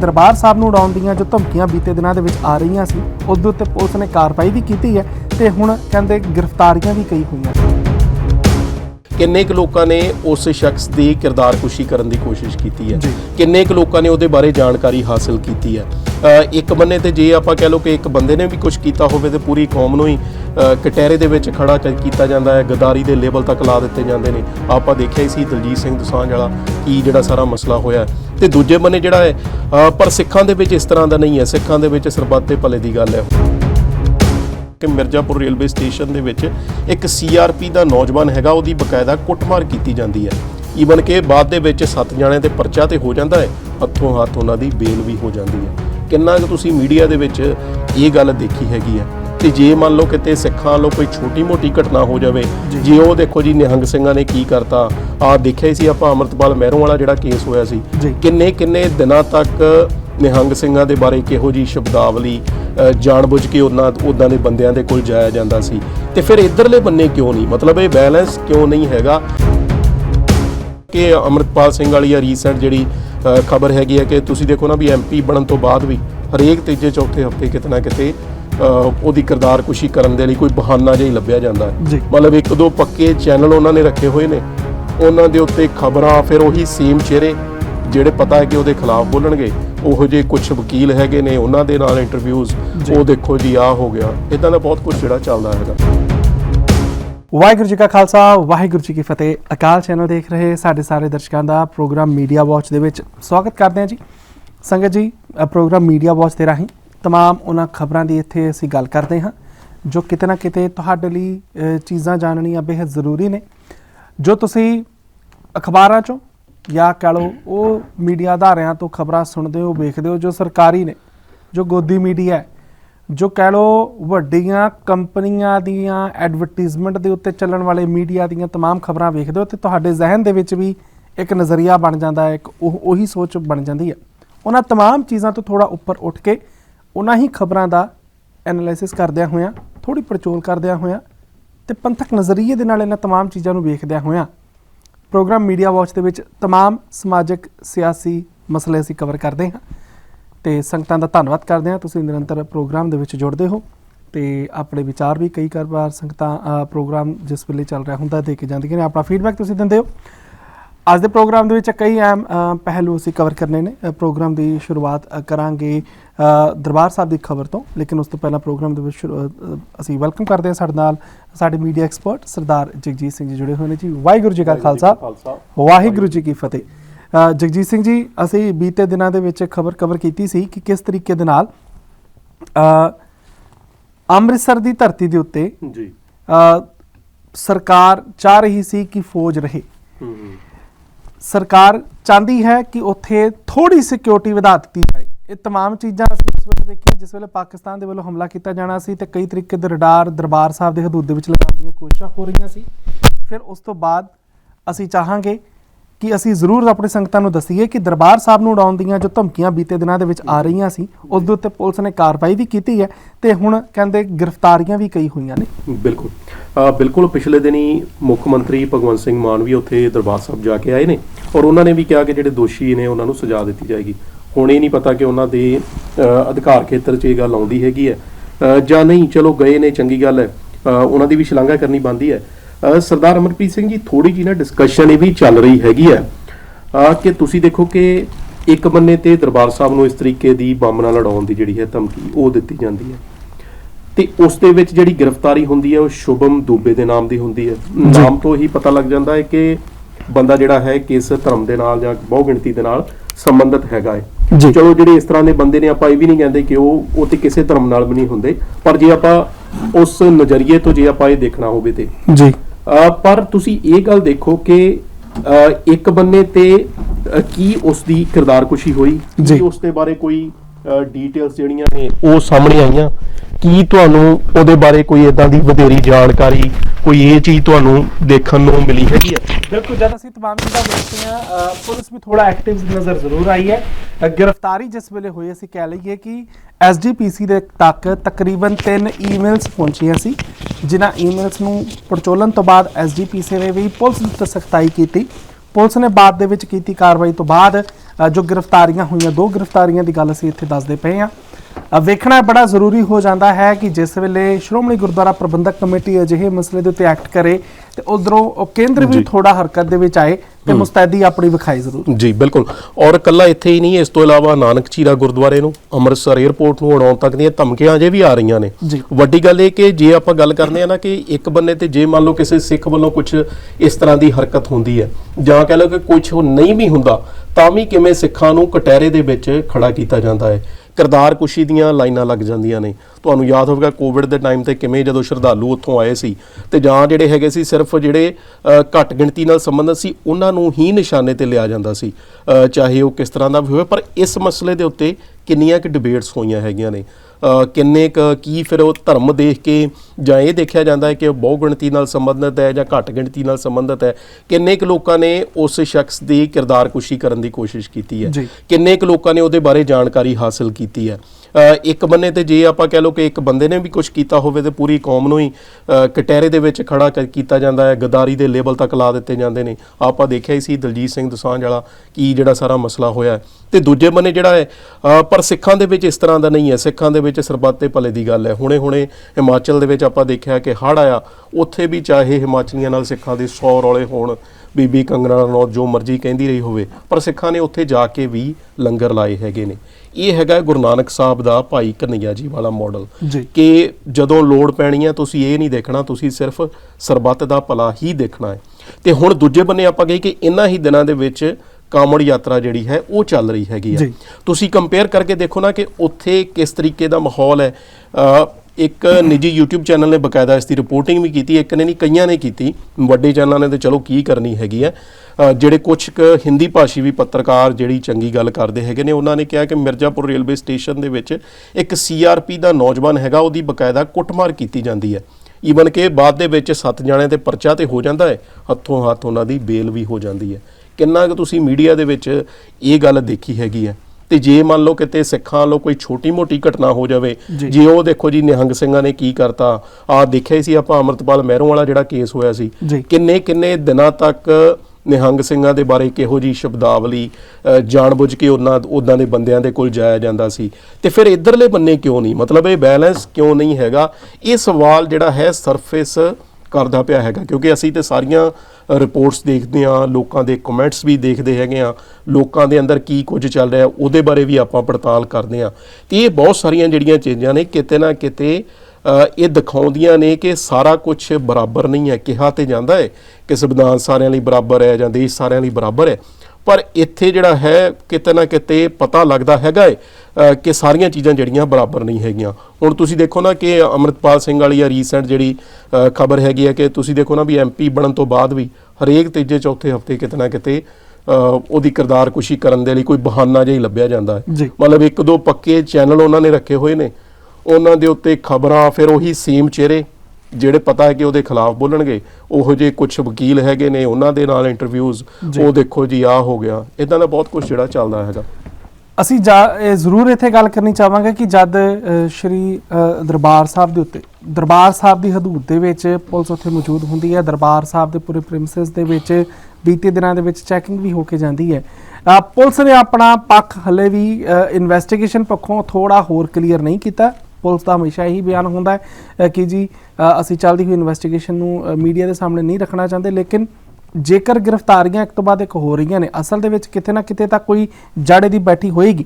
ਦਰਬਾਰ ਸਾਹਿਬ ਨੂੰ ਉਡਾਉਣ ਦੀਆਂ ਜੋ ਧਮਕੀਆਂ ਬੀਤੇ ਦਿਨਾਂ ਦੇ ਵਿੱਚ ਆ ਰਹੀਆਂ ਸੀ ਉਸ ਦੇ ਉੱਤੇ ਪੁਲਿਸ ਨੇ ਕਾਰਵਾਈ ਵੀ ਕੀਤੀ ਹੈ ਤੇ ਹੁਣ ਕਹਿੰਦੇ ਗ੍ਰਿਫਤਾਰੀਆਂ ਵੀ ਕਈ ਹੋਈਆਂ ਕਿੰਨੇ ਕੁ ਲੋਕਾਂ ਨੇ ਉਸ ਸ਼ਖਸ ਦੀ ਕਿਰਦਾਰਕੁਸ਼ੀ ਕਰਨ ਦੀ ਕੋਸ਼ਿਸ਼ ਕੀਤੀ ਹੈ। ਕਿੰਨੇ ਕੁ ਲੋਕਾਂ ਨੇ ਉਹਦੇ ਬਾਰੇ ਜਾਣਕਾਰੀ ਹਾਸਲ ਕੀਤੀ ਹੈ ਇੱਕ ਬੰਨੇ ਤੇ ਜੇ ਆਪਾਂ ਕਹਿ ਲਓ ਕਿ ਇੱਕ ਬੰਦੇ ਨੇ ਵੀ ਕੁਝ ਕੀਤਾ ਹੋਵੇ ਤੇ ਪੂਰੀ ਕੌਮ ਨੂੰ ਹੀ ਕਟਹਿਰੇ ਦੇ ਵਿੱਚ ਖੜਾ ਕੀਤਾ ਜਾਂਦਾ ਹੈ ਗਦਾਰੀ ਦੇ ਲੇਬਲ ਤੱਕ ਲਾ ਦਿੱਤੇ ਜਾਂਦੇ ਨੇ ਆਪਾਂ ਦੇਖਿਆ ਹੀ ਸੀ ਦਲਜੀਤ ਸਿੰਘ ਦੋਸਾਂਝ ਵਾਲਾ ਕੀ ਜਿਹੜਾ ਸਾਰਾ ਮਸਲਾ ਹੋਇਆ ਹੈ। ਤੇ ਦੂਜੇ ਬੰਨੇ ਜਿਹੜਾ ਹੈ ਪਰ ਸਿੱਖਾਂ ਦੇ ਵਿੱਚ ਇਸ ਤਰ੍ਹਾਂ ਦਾ ਨਹੀਂ ਹੈ। ਸਿੱਖਾਂ ਦੇ ਵਿੱਚ ਸਰਬੱਤ ਤੇ ਭਲੇ ਦੀ ਗੱਲ ਹੈ। ਕਿ ਮਿਰਜ਼ਾਪੁਰ ਰੇਲਵੇ ਸਟੇਸ਼ਨ ਦੇ ਵਿੱਚ ਇੱਕ ਸੀਆਰਪੀ ਦਾ ਨੌਜਵਾਨ ਹੈਗਾ, ਉਹਦੀ ਬਕਾਇਦਾ ਕੁੱਟਮਾਰ ਕੀਤੀ ਜਾਂਦੀ ਹੈ। ਈਵਨ ਕਿ ਬਾਅਦ ਦੇ ਵਿੱਚ ਸੱਤ ਜਣਿਆਂ ਤੇ ਪਰਚਾ ਤੇ ਹੋ ਜਾਂਦਾ ਹੈ ਹੱਥੋਂ ਹੱਥ ਉਹਨਾਂ ਦੀ ਬੇਲ ਵੀ ਹੋ ਜਾਂਦੀ ਹੈ। ਕਿੰਨਾ ਕੁ ਤੁਸੀਂ ਮੀਡੀਆ ਦੇ ਵਿੱਚ ਇਹ ਗੱਲ ਦੇਖੀ ਹੈਗੀ ਹੈ। ਤੇ ਜੇ ਮੰਨ ਲਓ ਕਿਤੇ ਸਿੱਖਾਂ ਵੱਲੋਂ ਕੋਈ ਛੋਟੀ-ਮੋਟੀ ਘਟਨਾ ਹੋ ਜਾਵੇ ਜੇ। ਉਹ ਦੇਖੋ ਜੀ ਨਿਹੰਗ ਸਿੰਘਾਂ ਨੇ ਕੀ ਕਰਤਾ? ਆ ਦੇਖਿਆ ਸੀ ਆਪਾਂ ਅਮਰਤਪਾਲ ਮਹਿਰੋਂ ਵਾਲਾ ਜਿਹੜਾ ਕੇਸ ਹੋਇਆ ਸੀ। ਕਿੰਨੇ ਕਿੰਨੇ ਦਿਨਾਂ ਤੱਕ ਨਿਹੰਗ ਸਿੰਘਾਂ ਦੇ ਬਾਰੇ ਕਿਹੋ ਜੀ ਸ਼ਬਦਾਵਲੀ ਅ, ਜਾਣਬੁੱਝ ਕੇ ਉਹਨਾਂ ਉਦਾਂ ਦੇ ਬੰਦਿਆਂ ਦੇ ਕੋਲ ਜਾਇਆ ਜਾਂਦਾ ਸੀ? ਤੇ ਫਿਰ ਇਧਰਲੇ ਬੰਨੇ ਕਿਉਂ ਨਹੀਂ? ਮਤਲਬ ਇਹ ਬੈਲੈਂਸ ਕਿਉਂ ਨਹੀਂ ਹੈਗਾ? ਕਿ ਅਮਰਤਪਾਲ ਸਿੰਘ ਵਾਲੀ ਆ ਰੀਸੈਂਟ ਜਿਹੜੀ ਖਬਰ ਹੈਗੀ ਹੈ ਕਿ ਤੁਸੀਂ ਦੇਖੋ ਨਾ ਵੀ ਐਮਪੀ ਬਣਨ ਤੋਂ ਬਾਅਦ ਵੀ ਹਰੇਕ ਤੀਜੇ ਚੌਥੇ ਹਫ਼ਤੇ ਕਿਤੇ ਨਾ ਕਿਤੇ ਉਹਦੀ ਕਿਰਦਾਰਕੁਸ਼ੀ ਕਰਨ ਦੇ ਲਈ ਕੋਈ ਬਹਾਨਾ ਜਿਹਾ ਹੀ ਲੱਭਿਆ ਜਾਂਦਾ ਹੈ। ਮਤਲਬ ਇੱਕ ਦੋ ਪੱਕੇ ਚੈਨਲ ਉਹਨਾਂ ਨੇ ਰੱਖੇ ਹੋਏ ਨੇ। ਉਹਨਾਂ ਦੇ ਉੱਤੇ ਖਬਰਾਂ ਫਿਰ ਉਹੀ ਸੇਮ ਚਿਹਰੇ ਜਿਹੜੇ ਪਤਾ ਹੈ ਕਿ ਉਹਦੇ ਖਿਲਾਫ ਬੋਲਣਗੇ। ਉਹੋ ਜਿਹੇ ਕੁਝ ਵਕੀਲ ਹੈਗੇ ਨੇ ਉਹਨਾਂ ਦੇ ਨਾਲ ਇੰਟਰਵਿਊਜ਼। ਉਹ ਦੇਖੋ ਜੀ ਆਹ ਹੋ ਗਿਆ। ਇਦਾਂ ਦਾ ਬਹੁਤ ਕੁਝ ਜਿਹੜਾ ਚੱਲਦਾ ਹੈਗਾ। ਵਾਹਿਗੁਰੂ ਜੀ ਕਾ ਖਾਲਸਾ ਵਾਹਿਗੁਰੂ ਜੀ ਕੀ ਫਤਿਹ। ਅਕਾਲ ਚੈਨਲ ਦੇਖ ਰਹੇ ਸਾਡੇ ਸਾਰੇ ਦਰਸ਼ਕਾਂ ਦਾ ਪ੍ਰੋਗਰਾਮ ਮੀਡੀਆ ਵਾਚ ਦੇ ਵਿੱਚ ਸਵਾਗਤ ਕਰਦੇ ਹਾਂ ਜੀ। ਸੰਗਤ ਜੀ ਪ੍ਰੋਗਰਾਮ ਮੀਡੀਆ ਵਾਚ ਦੇ ਰਾਹੀਂ ਤਮਾਮ ਉਹਨਾਂ ਖਬਰਾਂ ਦੀ ਇੱਥੇ ਅਸੀਂ ਗੱਲ ਕਰਦੇ ਹਾਂ ਜੋ ਕਿਤੇ ਨਾ ਕਿਤੇ ਤੁਹਾਡੇ ਲਈ ਚੀਜ਼ਾਂ ਜਾਣਨੀਆਂ ਬੇहद ਜ਼ਰੂਰੀ ਨੇ ਜੋ ਤੁਸੀਂ ਅਖਬਾਰਾਂ ਚੋਂ ਜਾਂ ਕਹ ਲਓ ਉਹ ਮੀਡੀਆ ਆਧਾਰਿਆਂ ਤੋਂ ਖਬਰਾਂ ਸੁਣਦੇ ਹੋ ਵੇਖਦੇ ਹੋ ਜੋ ਸਰਕਾਰੀ ਨੇ ਜੋ ਗੋਦੀ ਮੀਡੀਆ ਹੈ ਜੋ ਕਹ ਲਓ ਵੱਡੀਆਂ ਕੰਪਨੀਆਂ ਦੀਆਂ ਐਡਵਰਟਾਈਜ਼ਮੈਂਟ ਦੇ ਉੱਤੇ ਚੱਲਣ ਵਾਲੇ ਮੀਡੀਆ ਦੀਆਂ ਤਮਾਮ ਖਬਰਾਂ ਵੇਖਦੇ ਹੋ ਤੇ ਤੁਹਾਡੇ ਜ਼ਿਹਨ ਦੇ ਵਿੱਚ ਵੀ ਇੱਕ ਨਜ਼ਰੀਆ ਬਣ ਜਾਂਦਾ ਹੈ ਇੱਕ ਉਹੀ ਸੋਚ ਬਣ ਜਾਂਦੀ ਹੈ ਉਹਨਾਂ ਤਮਾਮ ਚੀਜ਼ਾਂ ਤੋਂ ਥੋੜਾ ਉੱਪਰ ਉੱਠ ਕੇ ਉਹਨਾਂ ਹੀ ਖਬਰਾਂ ਦਾ ਐਨਾਲਿਸਿਸ ਕਰਦਿਆਂ ਹੋਇਆਂ ਥੋੜੀ ਪੜਚੋਲ ਕਰਦਿਆਂ ਹੋਇਆਂ ਤੇ ਪੰਥਕ ਨਜ਼ਰੀਏ ਦੇ ਨਾਲ ਇਹਨਾਂ तमाम ਚੀਜ਼ਾਂ ਨੂੰ ਵੇਖਦਿਆਂ ਹੋਇਆਂ ਪ੍ਰੋਗਰਾਮ ਮੀਡੀਆ ਵਾਚ ਦੇ ਵਿੱਚ तमाम ਸਮਾਜਿਕ ਸਿਆਸੀ ਮਸਲੇ ਅਸੀਂ ਕਵਰ ਕਰਦੇ ਹਾਂ ਤੇ ਸੰਗਤਾਂ ਦਾ ਧੰਨਵਾਦ ਕਰਦੇ ਹਾਂ ਤੁਸੀਂ ਨਿਰੰਤਰ ਪ੍ਰੋਗਰਾਮ ਦੇ ਵਿੱਚ ਜੁੜਦੇ ਹੋ ਤੇ ਆਪਣੇ ਵਿਚਾਰ ਵੀ ਕਈ ਵਾਰ ਸੰਗਤਾਂ ਅ, ਪ੍ਰੋਗਰਾਮ ਜਿਸ ਵੇਲੇ ਚੱਲ ਰਿਹਾ ਹੁੰਦਾ ਦੇ ਕੇ ਜਾਂਦੀਆਂ ਨੇ ਆਪਣਾ ਫੀਡਬੈਕ ਤੁਸੀਂ ਦਿੰਦੇ ਹੋ ਅੱਜ ਦੇ ਪ੍ਰੋਗਰਾਮ ਦੇ ਵਿੱਚ ਕਈ ਅਹਿਮ ਪਹਿਲੂ ਅਸੀਂ ਕਵਰ ਕਰਨੇ ਨੇ। ਪ੍ਰੋਗਰਾਮ ਦੀ ਸ਼ੁਰੂਆਤ ਕਰਾਂਗੇ ਦਰਬਾਰ ਸਾਹਿਬ ਦੀ ਖਬਰ ਤੋਂ। ਲੇਕਿਨ ਉਸ ਤੋਂ ਪਹਿਲਾਂ ਪ੍ਰੋਗਰਾਮ ਦੇ ਵਿੱਚ ਅਸੀਂ ਵੈਲਕਮ ਕਰਦੇ ਹਾਂ ਸਾਡੇ ਨਾਲ ਸਾਡੇ ਮੀਡੀਆ ਐਕਸਪਰਟ ਸਰਦਾਰ ਜਗਜੀਤ ਸਿੰਘ ਜੀ ਜੁੜੇ ਹੋਏ ਨੇ ਜੀ। ਵਾਹਿਗੁਰੂ ਜੀ ਕਾ ਖਾਲਸਾ। ਵਾਹਿਗੁਰੂ ਜੀ ਕੀ ਫਤਿਹ। ਜਗਜੀਤ ਸਿੰਘ ਜੀ ਅਸੀਂ ਬੀਤੇ ਦਿਨਾਂ ਦੇ ਵਿੱਚ ਖਬਰ ਕਵਰ ਕੀਤੀ ਸੀ ਕਿ ਕਿਸ ਤਰੀਕੇ ਦੇ ਨਾਲ ਅੰਮ੍ਰਿਤਸਰ ਦੀ ਧਰਤੀ ਦੇ ਉੱਤੇ ਜੀ। ਸਰਕਾਰ ਚਾਹ ਰਹੀ ਸੀ ਕਿ ਫੌਜ ਰਹੇ। ਹੂੰ। ਸਰਕਾਰ ਚਾਹੁੰਦੀ ਹੈ ਕਿ ਉੱਥੇ ਥੋੜੀ ਸਿਕਿਉਰਿਟੀ ਵਧਾ ਦਿੱਤੀ ਜਾਏ ਇਹ तमाम ਚੀਜ਼ਾਂ ਅਸੀਂ ਉਸ ਵੇਲੇ ਵੇਖੀਆਂ ਜਿਸ ਵੇਲੇ ਪਾਕਿਸਤਾਨ ਦੇ ਵੱਲੋਂ ਹਮਲਾ ਕੀਤਾ ਜਾਣਾ ਸੀ ਤੇ ਕਈ ਤਰੀਕੇ ਦੇ ਰਡਾਰ ਦਰਬਾਰ ਸਾਹਿਬ ਦੇ ਹਦੂਦ ਦੇ ਵਿੱਚ ਲਗਾਉਣ ਦੀਆਂ ਕੋਸ਼ਿਸ਼ਾਂ ਹੋ ਰਹੀਆਂ ਸੀ ਫਿਰ ਉਸ ਤੋਂ ਬਾਅਦ ਅਸੀਂ ਚਾਹਾਂਗੇ ਕਿ ਅਸੀਂ ਜ਼ਰੂਰ ਆਪਣੇ ਸੰਗਤਾਂ ਨੂੰ ਦੱਸੀਏ ਕਿ ਦਰਬਾਰ ਸਾਹਿਬ ਨੂੰ ਉਡਾਉਣ ਦੀਆਂ ਜੋ ਧਮਕੀਆਂ ਬੀਤੇ ਦਿਨਾਂ ਦੇ ਵਿੱਚ ਆ ਰਹੀਆਂ ਸੀ, ਉਸ ਦੇ ਉੱਤੇ ਪੁਲਿਸ ਨੇ ਕਾਰਵਾਈ ਵੀ ਕੀਤੀ ਹੈ ਤੇ ਹੁਣ ਕਹਿੰਦੇ ਗ੍ਰਿਫਤਾਰੀਆਂ ਵੀ ਕਈ ਹੋਈਆਂ ਨੇ। ਬਿਲਕੁਲ। ਬਿਲਕੁਲ ਪਿਛਲੇ ਦਿਨੀ ਮੁੱਖ ਮੰਤਰੀ ਭਗਵੰਤ ਸਿੰਘ ਮਾਨ ਵੀ ਉੱਥੇ ਦਰਬਾਰ ਸਾਹਿਬ ਜਾ ਕੇ ਆਏ ਨੇ ਔਰ ਉਹਨਾਂ ਨੇ ਵੀ ਕਿਹਾ ਕਿ ਜਿਹੜੇ ਦੋਸ਼ੀ ਨੇ ਉਹਨਾਂ ਨੂੰ ਸਜ਼ਾ ਦਿੱਤੀ ਜਾਏਗੀ। ਹੁਣ ਇਹ ਨਹੀਂ ਪਤਾ ਕਿ ਉਹਨਾਂ ਦੇ ਅਧਿਕਾਰ ਖੇਤਰ 'ਚ ਇਹ ਗੱਲ ਆਉਂਦੀ ਹੈਗੀ ਹੈ। ਜਾਂ ਨਹੀਂ, ਚਲੋ ਗਏ ਨੇ, ਚੰਗੀ ਗੱਲ ਹੈ। ਉਹਨਾਂ ਦੀ ਵੀ ਸ਼ਲਾਘਾ ਕਰਨੀ ਬਣਦੀ ਹੈ। ਸਰਦਾਰ ਅਮਰਪ੍ਰੀਤ ਸਿੰਘ ਜੀ ਥੋੜੀ ਜੀ ਨਾ ਡਿਸਕਸ਼ਨ ਇਹ ਵੀ ਚੱਲ ਰਹੀ ਹੈਗੀ ਅ, ਕਿ ਤੁਸੀਂ ਦੇਖੋ ਕਿ ਇੱਕ ਬੰਨੇ ਤੇ ਦਰਬਾਰ ਸਾਹਿਬ ਨੂੰ ਇਸ ਤਰੀਕੇ ਦੀ ਬੰਬ ਨਾਲ ਲੜਾਉਣ ਦੀ ਜਿਹੜੀ ਹੈ ਧਮਕੀ ਉਹ ਦਿੱਤੀ ਜਾਂਦੀ ਹੈ। ਤੇ ਉਸ ਦੇ ਵਿੱਚ ਜਿਹੜੀ ਗ੍ਰਿਫਤਾਰੀ ਹੁੰਦੀ ਹੈ ਉਹ ਸ਼ੁਭਮ ਦੂਬੇ ਦੇ ਨਾਮ ਦੀ ਹੁੰਦੀ ਹੈ। ਨਾਮ ਤੋਂ ਹੀ ਪਤਾ ਲੱਗ ਜਾਂਦਾ ਹੈ ਕਿ ਬੰਦਾ ਜਿਹੜਾ ਹੈ ਕਿਸ ਧਰਮ ਦੇ ਨਾਲ ਜਾਂ ਬਹੁ ਗਿਣਤੀ ਦੇ ਨਾਲ ਸੰਬੰਧਿਤ ਹੈਗਾ ਹੈ। ਚਲੋ ਜਿਹੜੇ ਇਸ ਤਰ੍ਹਾਂ ਦੇ ਬੰਦੇ ਨੇ ਆਪਾਂ ਇਹ ਵੀ ਨਹੀਂ ਕਹਿੰਦੇ ਕਿ ਉਹ ਉਹ ਤੇ ਕਿਸੇ ਧਰਮ ਨਾਲ ਵੀ ਨਹੀਂ ਹੁੰਦੇ। ਪਰ ਜੇ ਆਪਾਂ ਉਸ ਨਜ਼ਰੀਏ ਤੋਂ ਜੇ ਆਪਾਂ ਇਹ ਦੇਖਣਾ ਹੋਵੇ ਤੇ ਜੀ। ਪਰ ਤੁਸੀਂ ਇਹ ਗੱਲ ਦੇਖੋ ਕਿ ਅ, ਇੱਕ ਬੰਨੇ ਤੇ ਅ, ਕੀ ਉਸ ਦੀ ਕਿਰਦਾਰਕੁਸ਼ੀ ਹੋਈ ਜੀ। ਕੀ ਉਸ ਦੇ ਬਾਰੇ ਕੋਈ ਡੀਟੇਲਸ ਜਿਹੜੀਆਂ ਨੇ ਉਹ ਸਾਹਮਣੇ ਆਈਆਂ ਕੀ ਤੁਹਾਨੂੰ ਉਹਦੇ ਬਾਰੇ ਕੋਈ ਇਦਾਂ ਦੀ ਵਧੇਰੀ ਜਾਣਕਾਰੀ ਕੋਈ ਇਹ ਚੀਜ਼ ਤੁਹਾਨੂੰ ਦੇਖਣ ਨੂੰ ਮਿਲੀ ਹੈਗੀ ਹੈ ਬਿਲਕੁਲ ਜਦ ਅਸੀਂ तमाम ਚੀਜ਼ਾਂ ਦੇਖਦੇ ਹਾਂ ਅ, ਪੁਲਿਸ ਵੀ ਥੋੜਾ ਐਕਟਿਵ ਨਜ਼ਰ ਜ਼ਰੂਰ ਆਈ ਹੈ ਅ, ਗ੍ਰਿਫਤਾਰੀ ਜਿਸ ਵੇਲੇ ਹੋਈ ਅਸੀਂ ਕਹਿ ਲਈਏ ਕਿ ਐਸਜੀਪੀਸੀ ਦੇ ਤੱਕ ਤਕਰੀਬਨ 3 ਈਮੇਲਸ ਪਹੁੰਚੀਆਂ ਸੀ ਜਿਨ੍ਹਾਂ ਈਮੇਲਸ ਨੂੰ ਪੜਚੋਲਣ ਤੋਂ ਬਾਅਦ ਐਸਜੀਪੀਸੀ ਨੇ ਵੀ ਪੁਲਿਸ ਉੱਤੇ ਸਖਤਾਈ ਕੀਤੀ। ਪੁਲਿਸ ਨੇ ਬਾਅਦ ਦੇ ਵਿੱਚ ਕੀਤੀ ਕਾਰਵਾਈ ਤੋਂ ਬਾਅਦ ਜੋ ਗ੍ਰਿਫਤਾਰੀਆਂ ਹੋਈਆਂ, ਦੋ ਗ੍ਰਿਫਤਾਰੀਆਂ ਦੀ ਗੱਲ ਅਸੀਂ ਇੱਥੇ ਦੱਸਦੇ ਪਏ ਹਾਂ। ਵੇਖਣਾ ਬੜਾ ਜ਼ਰੂਰੀ ਹੋ ਜਾਂਦਾ ਹੈ ਕਿ ਜਿਸ ਵੇਲੇ ਸ਼੍ਰੋਮਣੀ ਗੁਰਦੁਆਰਾ ਪ੍ਰਬੰਧਕ ਕਮੇਟੀ ਅਜਿਹੇ ਮਸਲੇ ਦੇ ਉੱਤੇ ਐਕਟ ਕਰੇ ਤੇ ਉਧਰੋਂ ਉਹ ਕੇਂਦਰ ਵੀ। ਥੋੜਾ ਹਰਕਤ ਦੇ ਵਿੱਚ ਆਏ ਤੇ ਮੁਸਤੈਦੀ ਆਪਣੀ ਵਿਖਾਈ ਜ਼ਰੂਰ। ਜੀ ਬਿਲਕੁਲ। ਔਰ ਕੱਲਾ ਇੱਥੇ ਹੀ ਨਹੀਂ ਇਸ ਤੋਂ ਇਲਾਵਾ ਨਾਨਕ ਚੀਰਾ ਗੁਰਦੁਆਰੇ ਨੂੰ ਅੰਮ੍ਰਿਤਸਰ 에ਅਰਪੋਰਟ ਨੂੰ ਉਡਾਉਣ ਤੱਕ ਦੀਆਂ ਧਮਕੀਆਂ ਅਜੇ ਵੀ ਆ ਰਹੀਆਂ ਨੇ। ਵੱਡੀ ਗੱਲ ਇਹ ਕਿ ਜੇ ਆਪਾਂ ਗੱਲ ਕਰਦੇ ਆ ਨਾ ਕਿ ਇੱਕ ਬੰਨੇ ਤੇ ਜੇ ਮੰਨ ਲਓ ਕਿਸੇ ਸਿੱਖ ਵੱਲੋਂ ਕੁਝ ਇਸ ਤਰ੍ਹਾਂ ਦੀ ਹਰਕਤ ਹੁੰਦੀ ਹੈ ਜਾਂ ਕਹਿ ਲਓ ਕਿ ਕੁਝ ਉਹ ਨਹੀਂ ਵੀ ਹੁੰਦਾ ਤਾਂ ਵੀ ਕਿਵੇਂ ਸਿੱਖਾਂ ਨੂੰ ਕਟਹਿਰੇ ਦੇ ਵਿੱਚ ਖੜਾ ਕੀਤਾ ਜਾਂਦਾ ਹੈ। ਕਰਤਾਰ ਕੁਸ਼ੀ ਦੀਆਂ ਲਾਈਨਾਂ ਲੱਗ ਜਾਂਦੀਆਂ ਨੇ। ਤੁਹਾਨੂੰ ਯਾਦ ਹੋਵੇਗਾ ਕੋਵਿਡ ਦੇ ਟਾਈਮ ਤੇ ਕਿਵੇਂ ਜਦੋਂ ਸ਼ਰਧਾਲੂ ਉੱਥੋਂ ਆਏ ਸੀ ਤੇ ਜਾਂ ਜਿਹੜੇ ਹੈਗੇ ਸੀ ਸਿਰਫ ਜਿਹੜੇ ਘੱਟ ਗਿਣਤੀ ਨਾਲ ਸੰਬੰਧਿਤ ਸੀ, ਉਹਨਾਂ ਨੂੰ ਹੀ ਨਿਸ਼ਾਨੇ ਤੇ ਲਿਆ ਜਾਂਦਾ ਸੀ। ਚਾਹੇ ਉਹ ਕਿਸ ਤਰ੍ਹਾਂ ਦਾ ਵੀ ਹੋਵੇ, ਪਰ ਇਸ ਮਸਲੇ ਦੇ ਉੱਤੇ ਕਿੰਨੀਆਂ ਕਿ ਡਿਬੇਟਸ ਹੋਈਆਂ ਹੈਗੀਆਂ ਨੇ। ਕਿੰਨੇ ਕ ਕੀ ਫਿਰ ਉਹ ਧਰਮ ਦੇਖ ਕੇ ਜਾਂ ਇਹ ਦੇਖਿਆ ਜਾਂਦਾ ਹੈ ਕਿ ਉਹ ਬਹੁ ਗਿਣਤੀ ਨਾਲ ਸੰਬੰਧਿਤ ਹੈ ਜਾਂ ਘੱਟ ਗਿਣਤੀ ਨਾਲ ਸੰਬੰਧਿਤ ਹੈ? ਕਿੰਨੇ ਕੁ ਲੋਕਾਂ ਨੇ ਉਸ ਸ਼ਖਸ ਦੀ ਕਿਰਦਾਰ ਕੁਸ਼ੀ ਕਰਨ ਦੀ ਕੋਸ਼ਿਸ਼ ਕੀਤੀ ਹੈ। ਕਿੰਨੇ ਕੁ ਲੋਕਾਂ ਨੇ ਉਹਦੇ ਬਾਰੇ ਜਾਣਕਾਰੀ ਹਾਸਲ ਕੀਤੀ ਹੈ? ਇੱਕ ਬੰਨੇ ਤੇ ਜੇ ਆਪਾਂ ਕਹਿ ਲਓ ਕਿ ਇੱਕ ਬੰਦੇ ਨੇ ਵੀ ਕੁਝ ਕੀਤਾ ਹੋਵੇ ਤੇ ਪੂਰੀ ਕੌਮ ਨੂੰ ਹੀ ਕਟਹਿਰੇ ਦੇ ਵਿੱਚ ਖੜਾ ਕੀਤਾ ਜਾਂਦਾ ਹੈ, ਗਦਾਰੀ ਦੇ ਲੇਬਲ ਤੱਕ ਲਾ ਦਿੱਤੇ ਜਾਂਦੇ ਨੇ। ਆਪਾਂ ਦੇਖਿਆ ਹੀ ਸੀ ਦਲਜੀਤ ਸਿੰਘ ਦੁਸਾਂਝ ਵਾਲਾ ਕੀ ਜਿਹੜਾ ਸਾਰਾ ਮਸਲਾ ਹੋਇਆ ਹੈ। ਤੇ ਦੂਜੇ ਬੰਨੇ ਜਿਹੜਾ ਹੈ ਪਰ ਸਿੱਖਾਂ ਦੇ ਵਿੱਚ ਇਸ ਤਰ੍ਹਾਂ ਦਾ ਨਹੀਂ ਹੈ। ਸਿੱਖਾਂ ਦੇ ਵਿੱਚ ਸਰਬੱਤ ਤੇ ਭਲੇ ਦੀ ਗੱਲ ਹੈ। ਹੁਣੇ ਹੁਣੇ ਹਿਮਾਚਲ ਦੇ ਵਿੱਚ ਆਪਾਂ ਦੇਖਿਆ ਕਿ ਹੜ੍ਹ ਆਇਆ। ਉੱਥੇ ਵੀ ਚਾਹੇ ਹਿਮਾਚਲੀਆਂ ਨਾਲ ਸਿੱਖਾਂ ਦੇ 100 ਰੌਲੇ ਹੋਣ, ਬੀਬੀ ਕੰਗਨਾ ਨਾਲ ਜੋ ਮਰਜ਼ੀ ਕਹਿੰਦੀ ਰਹੀ ਹੋਵੇ, ਪਰ ਸਿੱਖਾਂ ਨੇ ਉੱਥੇ ਜਾ ਕੇ ਵੀ ਲੰਗਰ ਲਾਏ ਹੈਗੇ ਨੇ। ਇਹ ਹੈਗਾ ਗੁਰੂ ਨਾਨਕ ਸਾਹਿਬ ਦਾ ਭਾਈ ਕਨਈਆ ਜੀ ਵਾਲਾ ਮਾਡਲ। ਕਿ ਜਦੋਂ ਲੋੜ ਪੈਣੀ ਹੈ ਤੁਸੀਂ ਇਹ ਨਹੀਂ ਦੇਖਣਾ ਤੁਸੀਂ ਸਿਰਫ ਸਰਬੱਤ ਦਾ ਭਲਾ ਹੀ ਦੇਖਣਾ ਹੈ। ਤੇ ਹੁਣ ਦੂਜੇ ਬੰਨੇ ਆਪਾਂ ਕਹੀ ਕਿ ਇਨ੍ਹਾਂ ਹੀ ਦਿਨਾਂ ਦੇ ਵਿੱਚ ਕਾਮੜ ਯਾਤਰਾ ਜਿਹੜੀ ਹੈ ਉਹ ਚੱਲ ਰਹੀ ਹੈਗੀ ਆ। ਤੁਸੀਂ ਕੰਪੇਅਰ ਕਰਕੇ ਦੇਖੋ ਨਾ ਕਿ ਉੱਥੇ ਕਿਸ ਤਰੀਕੇ ਦਾ ਮਾਹੌਲ ਹੈ। ਇੱਕ ਨਿੱਜੀ YouTube ਚੈਨਲ ਨੇ ਬਕਾਇਦਾ ਇਸ ਦੀ ਰਿਪੋਰਟਿੰਗ ਵੀ ਕੀਤੀ ਇੱਕ ਨੇ ਨਹੀਂ ਕਈਆਂ ਨੇ ਕੀਤੀ। ਵੱਡੇ ਚੈਨਲਾਂ ਨੇ ਤੇ ਚਲੋ ਕੀ ਕਰਨੀ ਹੈਗੀ ਹੈ। ਜਿਹੜੇ ਕੁਝ ਕੁ ਹਿੰਦੀ ਭਾਸ਼ੀ ਵੀ ਪੱਤਰਕਾਰ ਜਿਹੜੀ ਚੰਗੀ ਗੱਲ ਕਰਦੇ ਹੈਗੇ ਨੇ ਉਹਨਾਂ ਨੇ ਕਿਹਾ ਕਿ ਮਿਰਜ਼ਾਪੁਰ ਰੇਲਵੇ ਸਟੇਸ਼ਨ ਦੇ ਵਿੱਚ ਇੱਕ CRP ਦਾ ਨੌਜਵਾਨ ਹੈਗਾ ਉਹਦੀ ਬਕਾਇਦਾ ਕੁੱਟਮਾਰ ਕੀਤੀ ਜਾਂਦੀ ਹੈ ਈਵਨ ਕਿ ਬਾਅਦ ਦੇ ਵਿੱਚ ਸੱਤ ਜਣਿਆਂ ਤੇ ਪਰਚਾ ਤੇ ਹੋ ਜਾਂਦਾ ਹੈ ਹੱਥੋਂ ਹੱਥ ਉਹਨਾਂ ਦੀ ਬੇਲ ਵੀ ਹੋ ਜਾਂਦੀ ਹੈ ਕਿੰਨਾ ਕੁ ਤੁਸੀਂ ਮੀਡੀਆ ਦੇ ਵਿੱਚ ਇਹ ਗੱਲ ਦੇਖੀ ਹੈਗੀ ਹੈ ਤੇ ਜੇ ਮੰਨ ਲਓ ਕਿਤੇ ਸਿੱਖਾਂ ਵੱਲੋਂ ਕੋਈ ਛੋਟੀ-ਮੋਟੀ ਘਟਨਾ ਹੋ ਜਾਵੇ ਜੀ। ਉਹ ਦੇਖੋ ਜੀ ਨਿਹੰਗ ਸਿੰਘਾਂ ਨੇ ਕੀ ਕਰਤਾ ਆ ਦੇਖਿਆ ਸੀ ਆਪਾਂ ਅਮਰਤਪਾਲ ਮਹਿਰੋਂ ਵਾਲਾ ਜਿਹੜਾ ਕੇਸ ਹੋਇਆ ਸੀ। ਕਿੰਨੇ ਕਿੰਨੇ ਦਿਨਾਂ ਤੱਕ ਨਿਹੰਗ ਸਿੰਘਾਂ ਦੇ ਬਾਰੇ ਕਿਹੋ ਜੀ ਸ਼ਬਦਾਵਲੀ ਅ, ਜਾਣਬੁੱਝ ਕੇ ਉਹਨਾਂ ਉਦਾਂ ਦੇ ਬੰਦਿਆਂ ਦੇ ਕੋਲ ਜਾਇਆ ਜਾਂਦਾ ਸੀ? ਤੇ ਫਿਰ ਇਧਰਲੇ ਬੰਨੇ ਕਿਉਂ ਨਹੀਂ? ਮਤਲਬ ਇਹ ਬੈਲੈਂਸ ਕਿਉਂ ਨਹੀਂ ਹੈਗਾ? ਇਹ ਸਵਾਲ ਜਿਹੜਾ ਹੈ ਸਰਫੇਸ ਕਰਦਾ ਪਿਆ ਹੈਗਾ ਕਿਉਂਕਿ ਅਸੀਂ ਤੇ ਸਾਰੀਆਂ ਰਿਪੋਰਟਸ ਦੇਖਦੇ ਆ ਲੋਕਾਂ ਦੇ ਕਮੈਂਟਸ ਵੀ ਦੇਖਦੇ ਹੈਗੇ ਆ ਲੋਕਾਂ ਦੇ ਅੰਦਰ ਕੀ ਕੁਝ ਚੱਲ ਰਿਹਾ ਉਹਦੇ ਬਾਰੇ ਵੀ ਆਪਾਂ ਪੜਤਾਲ ਕਰਦੇ ਆ ਤੇ ਇਹ ਬਹੁਤ ਸਾਰੀਆਂ ਜਿਹੜੀਆਂ ਚੀਜ਼ਾਂ ਨੇ ਕਿਤੇ ਨਾ ਕਿਤੇ ਇਹ ਦਿਖਾਉਂਦੀਆਂ ਨੇ ਕਿ ਸਾਰਾ ਕੁਝ ਬਰਾਬਰ ਨਹੀਂ ਹੈ। ਕਿਹਾ ਤੇ ਜਾਂਦਾ ਹੈ ਕਿ ਸੰਵਿਧਾਨ ਸਾਰਿਆਂ ਲਈ ਬਰਾਬਰ ਹੈ ਜਾਂ ਦੇਸ਼ ਸਾਰਿਆਂ ਲਈ ਬਰਾਬਰ ਹੈ। ਪਰ ਇੱਥੇ ਜਿਹੜਾ ਹੈ ਕਿਤੇ ਨਾ ਕਿਤੇ ਪਤਾ ਲੱਗਦਾ ਹੈਗਾ ਹੈ ਕਿ ਸਾਰੀਆਂ ਚੀਜ਼ਾਂ ਜਿਹੜੀਆਂ ਬਰਾਬਰ ਨਹੀਂ ਹੈਗੀਆਂ। ਹੁਣ ਤੁਸੀਂ ਦੇਖੋ ਨਾ ਕਿ ਅਮਰਿਤਪਾਲ ਸਿੰਘ ਵਾਲੀ ਆ ਰੀਸੈਂਟ ਜਿਹੜੀ ਖਬਰ ਹੈਗੀ ਹੈ ਕਿ ਤੁਸੀਂ ਦੇਖੋ ਨਾ ਵੀ ਐਮਪੀ ਬਣਨ ਤੋਂ ਬਾਅਦ ਵੀ ਹਰੇਕ ਤੀਜੇ ਚੌਥੇ ਹਫ਼ਤੇ ਕਿਤੇ ਨਾ ਕਿਤੇ ਉਹਦੀ ਕਿਰਦਾਰ ਕੁਸ਼ੀ ਕਰਨ ਦੇ ਲਈ ਕੋਈ ਬਹਾਨਾ ਜਿਹਾ ਹੀ ਲੱਭਿਆ ਜਾਂਦਾ ਹੈ। ਮਤਲਬ ਇੱਕ ਦੋ ਪੱਕੇ ਚੈਨਲ ਉਹਨਾਂ ਨੇ ਰੱਖੇ ਹੋਏ ਨੇ। ਉਹਨਾਂ ਦੇ ਉੱਤੇ ਖਬਰਾਂ ਫਿਰ ਉਹੀ ਸੇਮ ਚਿਹਰੇ ਜਿਹੜੇ ਪਤਾ ਹੈ ਕਿ ਉਹਦੇ ਖਿਲਾਫ ਬੋਲਣਗੇ। ਉਹੋ ਜਿਹੇ ਕੁਝ ਵਕੀਲ ਹੈਗੇ ਨੇ ਉਹਨਾਂ ਦੇ ਨਾਲ ਇੰਟਰਵਿਊਜ਼। ਉਹ ਦੇਖੋ ਜੀ ਆਹ ਹੋ ਗਿਆ। ਇਦਾਂ ਦਾ ਬਹੁਤ ਕੁਝ ਜਿਹੜਾ ਚੱਲਦਾ ਹੈਗਾ। ਅਸੀਂ ਇਹ ਜ਼ਰੂਰ ਇੱਥੇ ਗੱਲ ਕਰਨੀ ਚਾਹਾਂਗੇ ਕਿ ਜਦ ਸ਼੍ਰੀ ਦਰਬਾਰ ਸਾਹਿਬ ਦੇ ਉੱਤੇ ਦਰਬਾਰ ਸਾਹਿਬ ਦੀ ਹਦੂਦ ਦੇ ਵਿੱਚ ਪੁਲਿਸ ਉੱਥੇ ਮੌਜੂਦ ਹੁੰਦੀ ਹੈ। ਦਰਬਾਰ ਸਾਹਿਬ ਦੇ ਪੂਰੇ ਪ੍ਰੀਮਿਸਿਸ ਦੇ ਵਿੱਚ ਬੀਤੇ ਦਿਨਾਂ ਦੇ ਵਿੱਚ ਚੈਕਿੰਗ ਵੀ ਹੋ ਕੇ ਜਾਂਦੀ ਹੈ। ਪੁਲਿਸ ਨੇ ਆਪਣਾ ਪੱਖ ਹਲੇ ਵੀ ਇਨਵੈਸਟੀਗੇਸ਼ਨ ਪੱਖੋਂ ਥੋੜਾ ਹੋਰ ਕਲੀਅਰ ਨਹੀਂ ਕੀਤਾ। ਪੁਲਿਸ ਦਾ ਹਮੇਸ਼ਾ ਇਹੀ ਬਿਆਨ ਹੁੰਦਾ ਹੈ ਕਿ ਜੀ ਅਸੀਂ ਚੱਲਦੀ ਹੋਈ ਇਨਵੈਸਟੀਗੇਸ਼ਨ ਨੂੰ ਮੀਡੀਆ ਦੇ ਸਾਹਮਣੇ ਨਹੀਂ ਰੱਖਣਾ ਚਾਹੁੰਦੇ ਲੇਕਿਨ ਜੇਕਰ ਗ੍ਰਿਫਤਾਰੀਆਂ ਇੱਕ ਤੋਂ ਬਾਅਦ ਇੱਕ ਹੋ ਰਹੀਆਂ ਨੇ ਅਸਲ ਦੇ ਵਿੱਚ ਕਿਤੇ ਨਾ ਕਿਤੇ ਤਾਂ ਕੋਈ ਜੜੇ ਦੀ ਬੈਠੀ ਹੋਏਗੀ।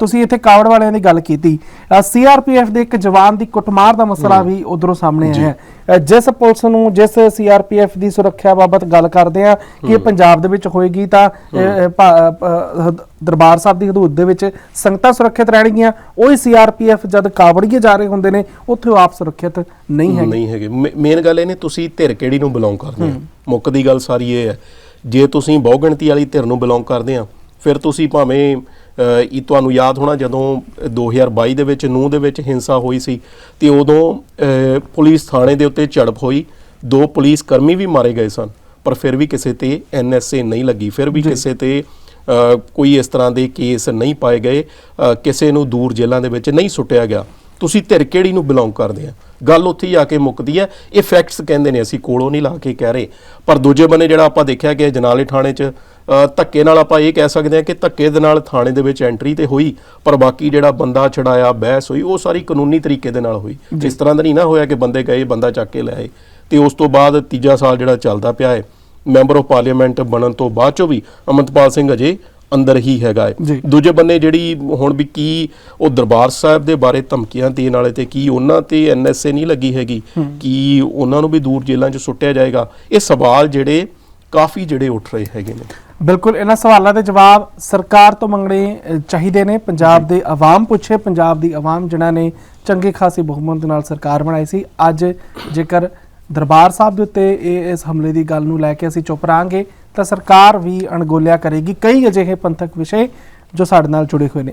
ਤੁਸੀਂ ਇੱਥੇ ਕਾਵੜ ਵਾਲਿਆਂ ਦੀ ਗੱਲ ਕੀਤੀ। ਸੀਆਰਪੀਐਫ ਦੇ ਇੱਕ ਜਵਾਨ ਦੀ ਕੁੱਟਮਾਰ ਦਾ ਮਸਲਾ ਵੀ ਉਧਰੋਂ ਸਾਹਮਣੇ ਆਇਆ ਹੈ। ਜਿਸ ਪੁਲਿਸ ਨੂੰ ਜਿਸ ਸੀਆਰਪੀਐਫ ਦੀ ਸੁਰੱਖਿਆ ਬਾਬਤ ਗੱਲ ਕਰਦੇ ਆ ਕਿ ਇਹ ਪੰਜਾਬ ਦੇ ਵਿੱਚ ਹੋਏਗੀ ਤਾਂ ਦਰਬਾਰ ਸਾਹਿਬ ਦੀ ਹਦੂਦ ਦੇ ਵਿੱਚ ਸੰਗਤਾਂ ਸੁਰੱਖਿਅਤ ਰਹਿਣਗੀਆਂ। ਉਹੀ ਸੀਆਰਪੀਐਫ ਜਦ ਕਾਵੜੀਏ ਜਾ ਰਹੇ ਹੁੰਦੇ ਨੇ ਉੱਥੇ ਉਹ ਆਪ ਸੁਰੱਖਿਅਤ ਨਹੀਂ ਹੈਗੇ। ਨਹੀਂ ਹੈਗੇ। ਮੇਨ ਗੱਲ ਇਹ ਨਹੀਂ ਤੁਸੀਂ ਧਿਰ ਕਿਹੜੀ ਨੂੰ ਬਿਲੋਂਗ ਕਰਦੇ ਆ? ਮੁੱਕ ਦੀ ਗੱਲ ਸਾਰੀ ਇਹ ਹੈ। ਜੇ ਤੁਸੀਂ ਬਹੁਗਿਣਤੀ ਵਾਲੀ ਧਿਰ ਨੂੰ ਬਿਲੋਂਗ ਕਰਦੇ ਆ ਫਿਰ ਤੁਸੀਂ ਭਾਵੇਂ ਇਹ ਤੁਹਾਨੂੰ ਯਾਦ ਹੋਣਾ ਜਦੋਂ 2022 ਦੇ ਵਿੱਚ ਨੂਹ ਦੇ ਵਿੱਚ ਹਿੰਸਾ ਹੋਈ ਸੀ ਤੇ ਉਦੋਂ ਪੁਲਿਸ ਥਾਣੇ ਦੇ ਉੱਤੇ ਝੜਪ ਹੋਈ। ਦੋ ਪੁਲਿਸ ਕਰਮੀ ਵੀ ਮਾਰੇ ਗਏ ਸਨ ਪਰ ਫਿਰ ਵੀ ਕਿਸੇ ਤੇ ਐਨਐਸਏ ਨਹੀਂ ਲੱਗੀ। ਫਿਰ ਵੀ ਕਿਸੇ ਤੇ ਕੋਈ ਇਸ ਤਰ੍ਹਾਂ ਦੇ ਕੇਸ ਨਹੀਂ ਪਾਏ ਗਏ ਕਿਸੇ ਨੂੰ ਦੂਰ ਜੇਲ੍ਹਾਂ ਦੇ ਵਿੱਚ ਨਹੀਂ ਸੁੱਟਿਆ ਗਿਆ। ਤੁਸੀਂ ਧਿਰ ਕਿਹੜੀ ਨੂੰ ਬਿਲੋਂਗ ਕਰਦੇ ਆ? ਗੱਲ ਉੱਥੇ ਹੀ ਆ ਕੇ ਮੁੱਕਦੀ ਹੈ। ਇਹ ਫੈਕਟਸ ਕਹਿੰਦੇ ਨੇ ਅਸੀਂ ਕੋਲੋਂ ਨਹੀਂ ਲਾ ਕੇ ਕਹਿ ਰਹੇ। ਪਰ ਦੂਜੇ ਬੰਨੇ ਜਿਹੜਾ ਆਪਾਂ ਦੇਖਿਆ ਕਿ ਜਨਾਲੇ ਥਾਣੇ 'ਚ ਧੱਕੇ ਨਾਲ ਆਪਾਂ ਇਹ ਕਹਿ ਸਕਦੇ ਹਾਂ ਕਿ ਧੱਕੇ ਦੇ ਨਾਲ ਥਾਣੇ ਦੇ ਵਿੱਚ ਐਂਟਰੀ ਤੇ ਹੋਈ ਪਰ ਬਾਕੀ ਜਿਹੜਾ ਬੰਦਾ ਛਡਾਇਆ ਬਹਿਸ ਹੋਈ ਉਹ ਸਾਰੀ ਕਾਨੂੰਨੀ ਤਰੀਕੇ ਦੇ ਨਾਲ ਹੋਈ। ਇਸ ਤਰ੍ਹਾਂ ਦਾ ਨਹੀਂ ਨਾ ਹੋਇਆ ਕਿ ਬੰਦੇ ਗਏ ਬੰਦਾ ਚੱਕ ਕੇ ਲੈ ਆਏ। ਤੇ ਉਸ ਤੋਂ ਬਾਅਦ ਤੀਜਾ ਸਾਲ ਜਿਹੜਾ ਚੱਲਦਾ ਪਿਆ ਹੈ ਮੈਂਬਰ ਆਫ ਪਾਰਲੀਮੈਂਟ ਬਣਨ ਤੋਂ ਬਾਅਦ ਚੋਂ ਵੀ ਅਮਨਤਪਾਲ ਸਿੰਘ ਅਜੇ ਅੰਦਰ ਹੀ ਹੈਗਾ। ਹੈ। ਦੂਜੇ ਬੰਨੇ ਜਿਹੜੀ ਹੁਣ ਵੀ ਕੀ ਉਹ ਦਰਬਾਰ ਸਾਹਿਬ ਦੇ ਬਾਰੇ ਧਮਕੀਆਂ ਦੇਣ ਵਾਲੇ ਤੇ ਕੀ ਉਹਨਾਂ ਤੇ ਐਨਐਸਏ ਨਹੀਂ ਲੱਗੀ ਹੈਗੀ ਕੀ ਉਹਨਾਂ ਨੂੰ ਵੀ ਦੂਰ ਜੇਲ੍ਹਾਂ 'ਚ ਸੁੱਟਿਆ ਜਾਏਗਾ ਇਹ ਸਵਾਲ ਜਿਹੜੇ ਕਾਫੀ ਜਿਹੜੇ ਉੱਠ ਰਹੇ ਹੈਗੇ ਨੇ। ਬਿਲਕੁਲ ਇਹਨਾਂ ਸਵਾਲਾਂ ਦੇ ਜਵਾਬ ਸਰਕਾਰ ਤੋਂ ਮੰਗਣੇ ਚਾਹੀਦੇ ਨੇ। ਪੰਜਾਬ ਦੇ ਆਵਾਮ ਪੁੱਛੇ ਪੰਜਾਬ ਦੀ ਆਵਾਮ ਜਿਨ੍ਹਾਂ ਨੇ ਚੰਗੇ ਖਾਸੀ ਬਹੁਮਤ ਨਾਲ ਸਰਕਾਰ ਬਣਾਈ ਸੀ। ਅੱਜ ਜੇਕਰ ਦਰਬਾਰ ਸਾਹਿਬ ਦੇ ਉੱਤੇ ਇਹ ਇਸ ਹਮਲੇ ਦੀ ਗੱਲ ਨੂੰ ਲੈ ਕੇ ਅਸੀਂ ਚੁੱਪ ਰਾਂਗੇ ਤਾਂ ਸਰਕਾਰ ਵੀ ਅਣਗੋਲਿਆ ਕਰੇਗੀ ਕਈ ਅਜਿਹੇ ਪੰਥਕ ਵਿਸ਼ੇ ਜੋ ਸਾਡੇ ਨਾਲ ਜੁੜੇ ਹੋਏ ਨੇ।